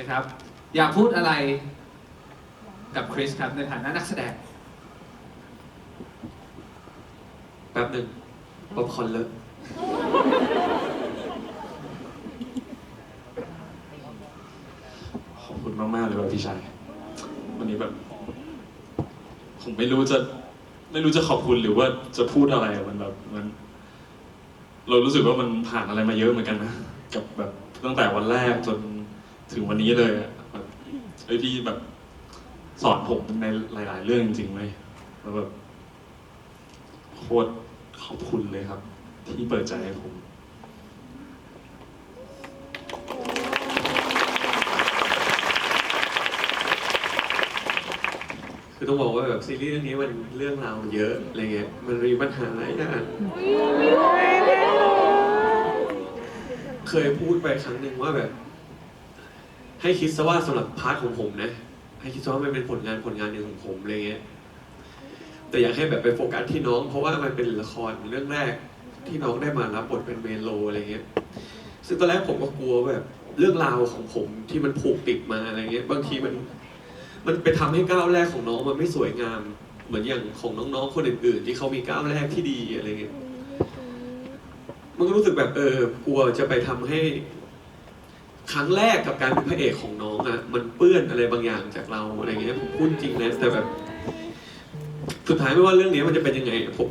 นะครับ อยากพูดอะไรกับคริสครับในฐานะนักแสดงแป๊บหนึ่งป๊อปคอร์นเลอะขอบคุณมาก ๆ เลยแบบพี่ชาย วันนี้แบบ ผมไม่รู้จะ ไม่รู้จะขอบคุณหรือว่าจะพูดอะไรอะมันแบบมัน เรารู้สึกว่ามันผ่านอะไรมาเยอะเหมือนกันนะ กับแบบตั้งแต่วันแรกจน ถึงวันนี้เลยอะแบบเอ้ยพี่แบบสอนผมในหลาย ๆ เรื่องจริงๆเลยแล้วแบบโคตรขอบคุณเลยครับ ที่เปิดใจให้ผม คือต้องบอกว่าแบบซีรีส์เรื่องนี้มันเรื่องราวเยอะอะไรเงี้ย มันมีปัญหาหลายอย่าง เคยพูดไปครั้งหนึ่งว่าแบบ ให้คิดซะว่าสำหรับพาร์ทของผมนะ ให้คิดซะว่ามันเป็นผลงานผลงานหนึ่งของผมอะไรเงี้ยแต่อยากให้แบบไปโฟกัสที่น้อง เพราะว่ามันเป็นละครเรื่องแรกที่น้องได้มารับบทเป็นเมโลอะไรเงี้ยซึ่งตอนแรกผมก็กลัวแบบเรื่องราวของผมที่มันผูกติดมาอะไรเงี้ย บางทีมัน มันไปทำให้ก้าวแรกของน้องมันไม่สวยงาม เหมือนอย่างของน้องๆคนอื่นๆ ที่เขามีก้าวแรกที่ดีอะไรเงี้ยมันก็รู้สึกแบบเออกลัวจะไปทำให้ ครั้งแรกกับการเป็นพระเอกของน้องอะมันเปื้อนอะไรบางอย่างจากเราอะไรเงี้ยผมพูดจริงนะแต่แบบสุดท้ายไม่ว่าเรื่องนี้มันจะเป็นยังไง ผม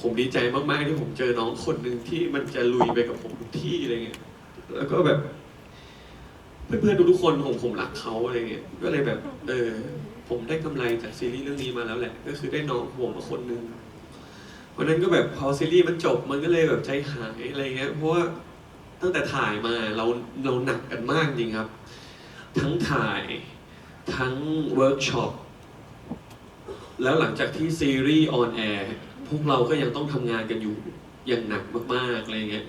ผมดีใจมากๆที่ผมเจอน้องคนหนึ่งที่มันจะลุยไปกับผมทุกที่อะไรเงี้ยแล้วก็แบบเพื่อนๆทุกๆคนของผมรักเขาอะไรเงี้ยก็เลยแบบ เออ ผมได้กำไรจากซีรีส์เรื่องนี้มาแล้วแหละ ก็คือได้น้องผมมาคนหนึ่งวันนั้นก็แบบพอซีรีส์มันจบมันก็เลยแบบใจหายอะไรเงี้ยเพราะว่า ตั้งแต่ถ่ายมาเราเราหนักกันมากจริงครับ ทั้งถ่ายทั้งเวิร์กช็อปแล้วหลังจากที่ซีรีส์ออนแอร์พวกเราก็ยังต้องทำงานกันอยู่อย่างหนักมากๆอะไรเงี้ย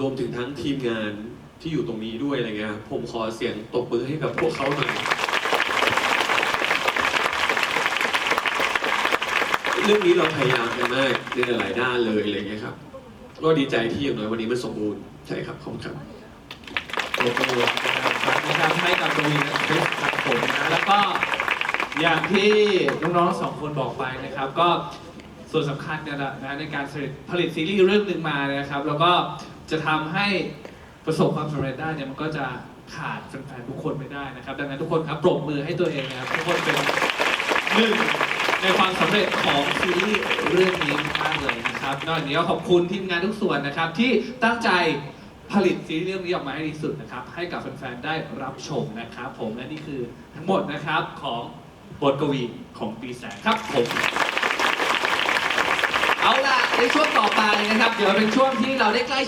รวมถึงทั้งทีมงานที่อยู่ตรงนี้ด้วยอะไรเงี้ยผมขอเสียงตบมือให้กับพวกเขาหน่อยเรื่องนี้เราพยายามกันมากในหลายๆด้านเลยอะไรเงี้ยครับ ก็ดีใจที่อย่างน้อยวันนี้มันสมบูรณ์ใช่ครับขอบคุณครับปรบมือนะครับให้กับกวีและคริสครับผมนะแล้วก็อย่างที่น้องๆสองคนบอกไปนะครับ ก็ส่วนสำคัญเนี่ยแหละนะในการผลิตผลิตซีรีส์เรื่องหนึ่งมานะครับ แล้วก็จะทำให้ประสบความสำเร็จได้เนี่ยมันก็จะขาดแฟนๆทุกคนไม่ได้นะครับ ดังนั้นทุกคนครับปรบมือให้ตัวเองนะครับทุกคนเป็นหนึ่ง ในความสำเร็จของซีรีส์เรื่องนี้มากเลยนะครับ นอกจากนี้ก็ขอบคุณทีมงานทุกส่วนนะครับ ที่ตั้งใจผลิตซีรีส์เรื่องนี้ออกมาให้ดีสุดนะครับ ให้กับแฟนๆได้รับชมนะครับผมและนี่คือทั้งหมดนะครับของบทกวีของปีแสงครับผม เอาล่ะในช่วงต่อไปนะครับ เดี๋ยวเป็นช่วงที่เราได้ใกล้ชิด